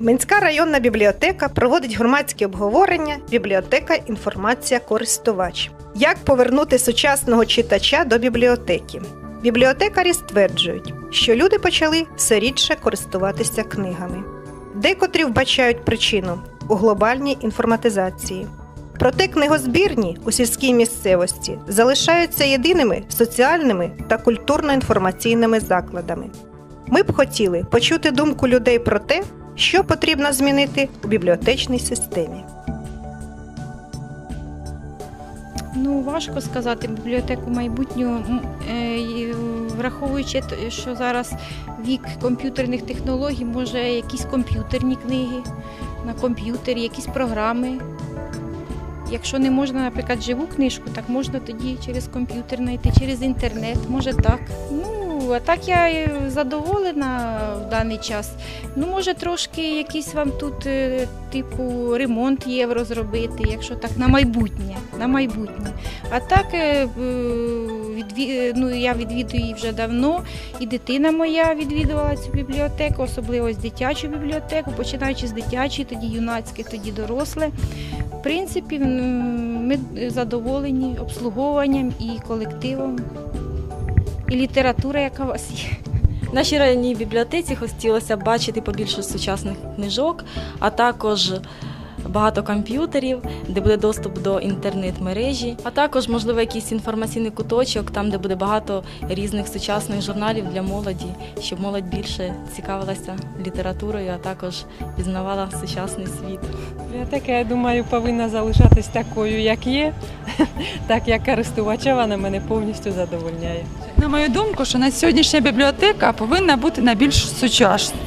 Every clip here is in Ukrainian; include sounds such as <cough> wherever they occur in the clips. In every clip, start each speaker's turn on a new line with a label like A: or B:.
A: Минська районна бібліотека проводить громадські обговорення Бібліотека інформація користувач. Як повернути сучасного читача до бібліотеки? Бібліотекарі стверджують, що люди почали все рідше користуватися книгами. Декотрі вбачають причину у глобальній інформатизації. Проте книгозбірні у сільській місцевості залишаються єдиними соціальними та культурно-інформаційними закладами. Ми б хотіли почути думку людей про те, що потрібно змінити у бібліотечній системі.
B: Ну, важко сказати бібліотеку майбутнього, е, враховуючи, що зараз вік комп'ютерних технологій, може якісь комп'ютерні книги на комп'ютері, якісь програми. Якщо не можна, наприклад, живу книжку, так можна тоді через комп'ютер знайти, через інтернет, може так. Ну, а так я задоволена в даний час. Ну, може, трошки якийсь вам тут, е, типу, ремонт євро зробити, якщо так на майбутнє. На майбутнє. А так е, відві... е, ну, я відвідую її вже давно, і дитина моя відвідувала цю бібліотеку, особливо ось дитячу бібліотеку, починаючи з дитячої, тоді юнацьке, тоді доросле. В принципі, ми задоволені обслуговуванням і колективом, і література, яка у вас є.
C: В нашій районній бібліотеці хотілося б бачити побільше сучасних книжок, а також багато комп'ютерів, де буде доступ до інтернет-мережі, а також, можливо, якийсь інформаційний куточок, там, де буде багато різних сучасних журналів для молоді, щоб молодь більше цікавилася літературою, а також пізнавала сучасний світ.
D: Бібліотека, я думаю, повинна залишатись такою, як є, <laughs> так як користувача вона мене повністю задовольняє.
E: На мою думку, що на сьогоднішня бібліотека повинна бути найбільш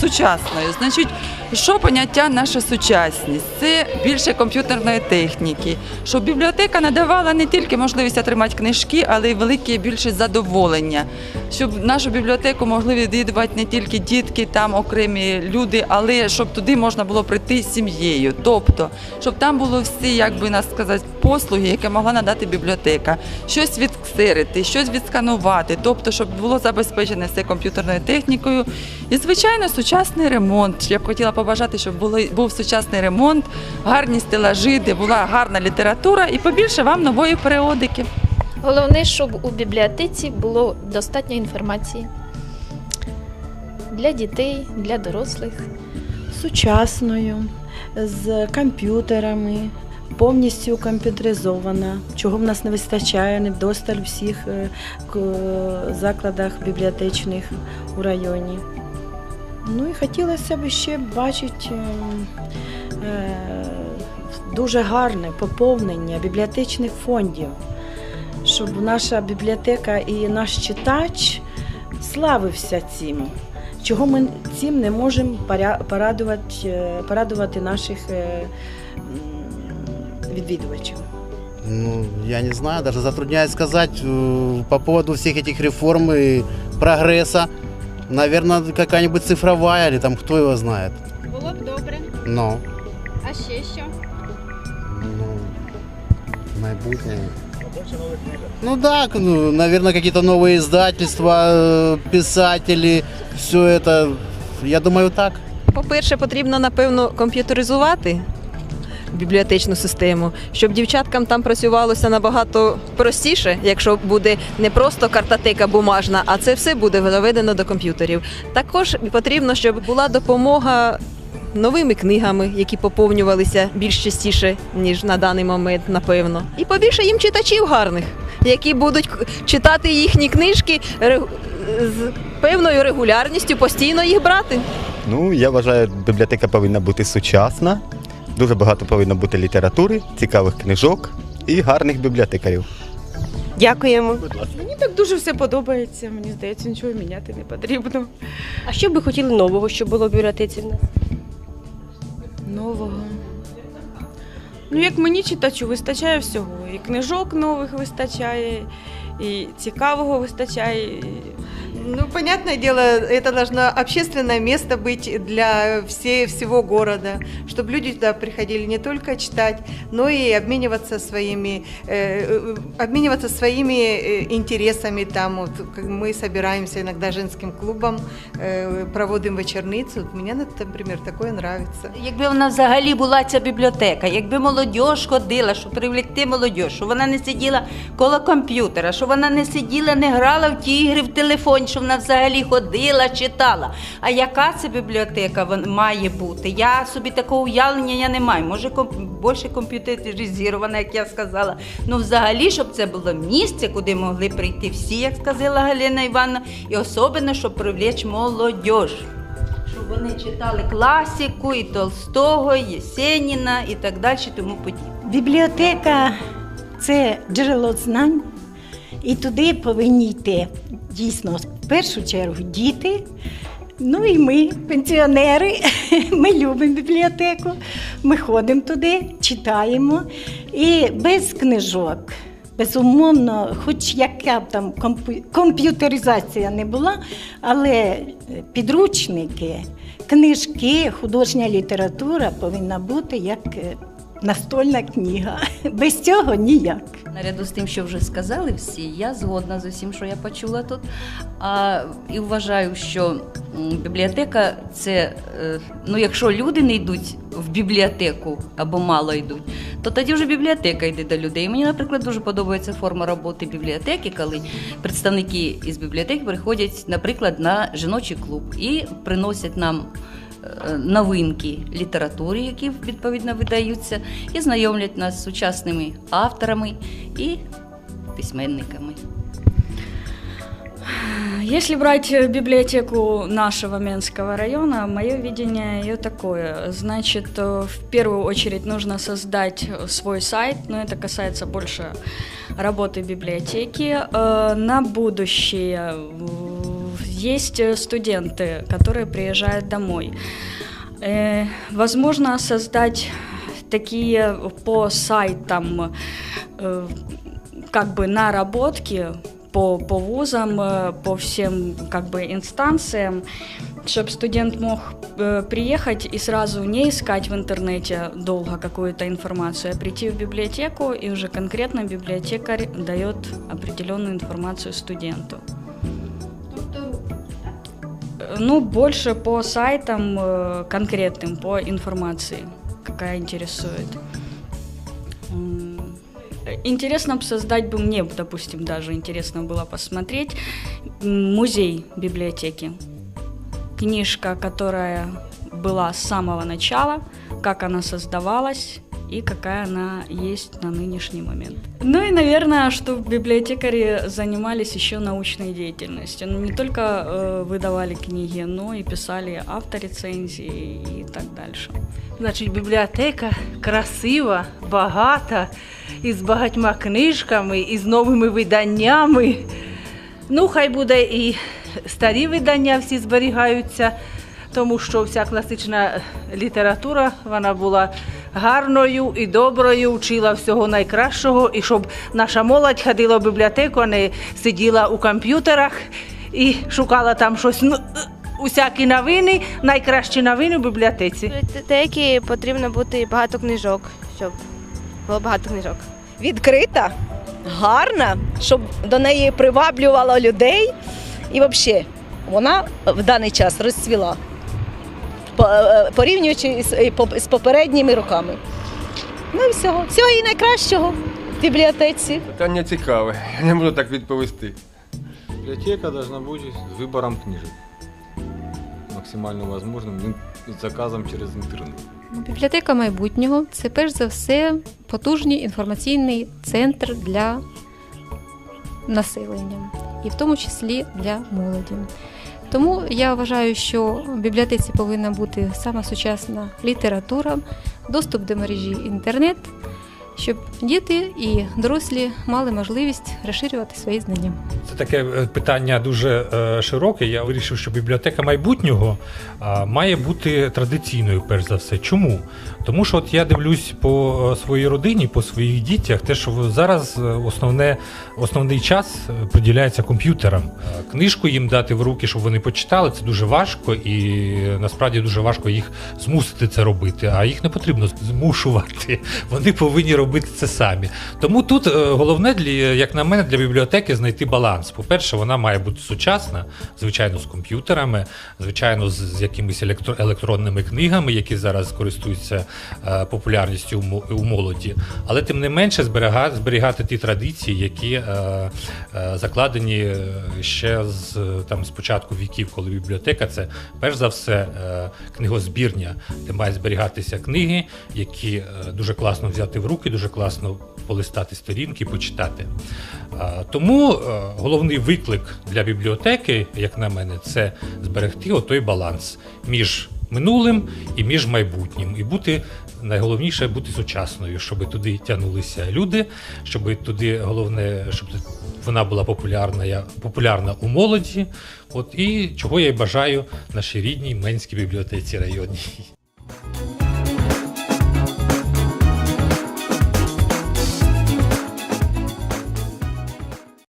E: сучасною. Значить, що поняття наша сучасність? Це більше комп'ютерної техніки. Щоб бібліотека надавала не тільки можливість отримати книжки, але й велике більше задоволення. Щоб нашу бібліотеку могли відвідувати не тільки дітки, там окремі люди, але щоб туди можна було прийти з сім'єю. Тобто, щоб там було всі, як би нас сказати, послуги, які могла надати бібліотека, щось відксерити, щось відсканувати, тобто, щоб було забезпечене все комп'ютерною технікою. І, звичайно, сучасний ремонт. Я б хотіла побажати, щоб були, був сучасний ремонт, гарні стелажі, де була гарна література і побільше вам нової періодики.
F: Головне, щоб у бібліотеці було достатньо інформації для дітей, для дорослих.
G: сучасною, з комп'ютерами, повністю комп'ютеризована, чого в нас не вистачає, не вдосталь у всіх е, закладах бібліотечних у районі. Ну і хотілося б ще бачити е, е, дуже гарне поповнення бібліотечних фондів, щоб наша бібліотека і наш читач славився цим чого ми цим не можемо порадувати, е, порадувати наших відвідувачів.
H: Ну, я не знаю, даже затрудняюсь сказать э, по поводу всех этих реформ и прогресса. Наверное, какая-нибудь цифровая или там кто его знает.
B: Було б добре.
H: Но,
B: А ще що?
H: ну, майбутнее. Ну да, к- ну, наверное, какие-то новые издательства, э, писатели, все это, я думаю, так.
I: По-перше, потрібно напевно комп'ютеризувати бібліотечну систему, щоб дівчаткам там працювалося набагато простіше, якщо буде не просто картотека бумажна, а це все буде доведено до комп'ютерів. Також потрібно, щоб була допомога. Новими книгами, які поповнювалися більш частіше, ніж на даний момент, напевно. І побільше їм читачів гарних, які будуть читати їхні книжки з певною регулярністю, постійно їх брати.
J: Ну, я вважаю, бібліотека повинна бути сучасна, дуже багато повинно бути літератури, цікавих книжок і гарних бібліотекарів.
K: Дякуємо.
L: Мені так дуже все подобається. Мені здається, нічого міняти не потрібно.
K: А що б ви хотіли нового, щоб було в бібліотеці в нас?
L: Нового. Ну, як мені читачу, вистачає всього. І книжок нових вистачає, і цікавого вистачає. і-
I: Ну,
M: понятное дело, это должно общественное место быть для всей, всего города, чтобы люди туда приходили не только читать, но и обмениваться своими, э, э, обмениваться своими э, интересами. Там вот, как мы собираемся иногда женским клубом, э, проводим вечерницу. Вот Мне, например, такое нравится.
N: Якби вона взагалі була ця бібліотека, якби молодь ходила, щоб привлекти молодь, щоб вона не сиділа коло комп'ютера, щоб вона не сиділа, не грала в ті ігри в телефоні, щоб вона взагалі ходила, читала. А яка це бібліотека має бути? Я собі такого уявлення я не маю. Може, ком- більше комп'ютеризована, як я сказала. Ну, взагалі, щоб це було місце, куди могли прийти всі, як сказала Галина Івановна, і особливо, щоб привлечь молодь щоб вони читали класику і Толстого, і Єсеніна і так далі, тому подібне.
O: Бібліотека це джерело знань, і туди повинні йти дійсно в першу чергу діти. Ну і ми, пенсіонери, <laughs> ми любимо бібліотеку, ми ходимо туди, читаємо. І без книжок, безумовно, хоч яка б там комп'ютеризація не була, але підручники, книжки, художня література повинна бути як е, настольна книга. <laughs> Без цього ніяк.
P: Наряду з тим, що вже сказали всі, я згодна з усім, що я почула тут. А, і вважаю, що бібліотека це, е, ну якщо люди не йдуть в бібліотеку або мало йдуть, то тоді вже бібліотека йде до людей. Мені, наприклад, дуже подобається форма роботи бібліотеки, коли представники із бібліотеки приходять, наприклад, на жіночий клуб і приносять нам. е, Новинки літератури, які відповідно видаються, і знайомлять нас з сучасними авторами і письменниками.
Q: Если брать э, библиотеку нашего Менского района, мое видение ее такое. Значит, э, в первую очередь нужно создать э, свой сайт, но это касается больше работы библиотеки. Э, На будущее э, есть э, студенты, которые приезжают домой. Э, Возможно, создать такие по сайтам э, как бы наработки по, по вузам, по всем как бы инстанциям, чтобы студент мог э, приехать и сразу не искать в интернете долго какую-то информацию, а прийти в библиотеку, и уже конкретно библиотекарь дает определенную информацию студенту. Ну, больше по сайтам э, конкретным, по информации, какая интересует. Интересно создать бы мне, допустим, даже интересно было посмотреть музей библиотеки. Книжка, которая была с самого начала, как она создавалась и какая она есть на нынешний момент. Ну и, наверное, чтобы библиотекари занимались еще научной деятельностью. Ну, не только э, выдавали книги, но и писали авторецензии и так дальше.
R: Значить, бібліотека красива, багата, із багатьма книжками, і з новими виданнями. Ну, хай буде і старі видання всі зберігаються, тому що вся класична література вона була гарною і доброю, вчила всього найкращого, і щоб наша молодь ходила в бібліотеку, а не сиділа у комп'ютерах і шукала там щось. Ну, усякі новини, найкращі новини в бібліотеці.
S: Деякі потрібно бути багато книжок, щоб було багато книжок.
T: відкрита, гарна, щоб до неї приваблювало людей. І взагалі вона в даний час розцвіла, порівнюючи з, і по- з попередніми роками. Ну і всього. Всього і найкращого в бібліотеці.
U: Питання цікаве, я не можу так відповісти.
V: Библиотека должна быть с выбором книжек. Максимально возможным ин- с заказом через интернет.
W: Бібліотека майбутнього це перш за все потужний інформаційний центр для населення, і в тому числі для молоді. Тому я вважаю, що в бібліотеці повинна бути сама сучасна література, доступ до мережі інтернет, щоб діти і дорослі мали можливість розширювати свої знання.
X: Це таке е, питання дуже е, широке. Я вирішив, що бібліотека майбутнього має бути традиційною, перш за все. Чому? Тому що от я дивлюсь по е, своїй родині, по своїх дітях, те, що зараз основне, основний час приділяється комп'ютерам. Книжку їм дати в руки, щоб вони почитали, це дуже важко, і насправді дуже важко їх змусити це робити. А їх не потрібно змушувати. <laughs> Вони повинні робити це самі. Тому тут е, головне для як на мене, для бібліотеки знайти баланс. По-перше, вона має бути сучасна, звичайно, з комп'ютерами, звичайно, з, з якимись електро- електронними книгами, які зараз користуються е, популярністю у, у молоді. Але тим не менше зберігати, зберігати ті традиції, які е, е, закладені е, ще з там з початку віків, коли бібліотека це перш за все е, книгозбірня, де мають зберігатися книги, які дуже класно взяти в руки, дуже класно полистати сторінки, почитати. Тому е, головний виклик для бібліотеки, як на мене, це зберегти отой баланс між минулим і між майбутнім, і бути найголовніше бути сучасною, щоб туди тягнулися люди, щоб туди головне, щоб вона була популярна, популярна у молоді. От і чого я й бажаю нашій рідній Менській бібліотеці районній.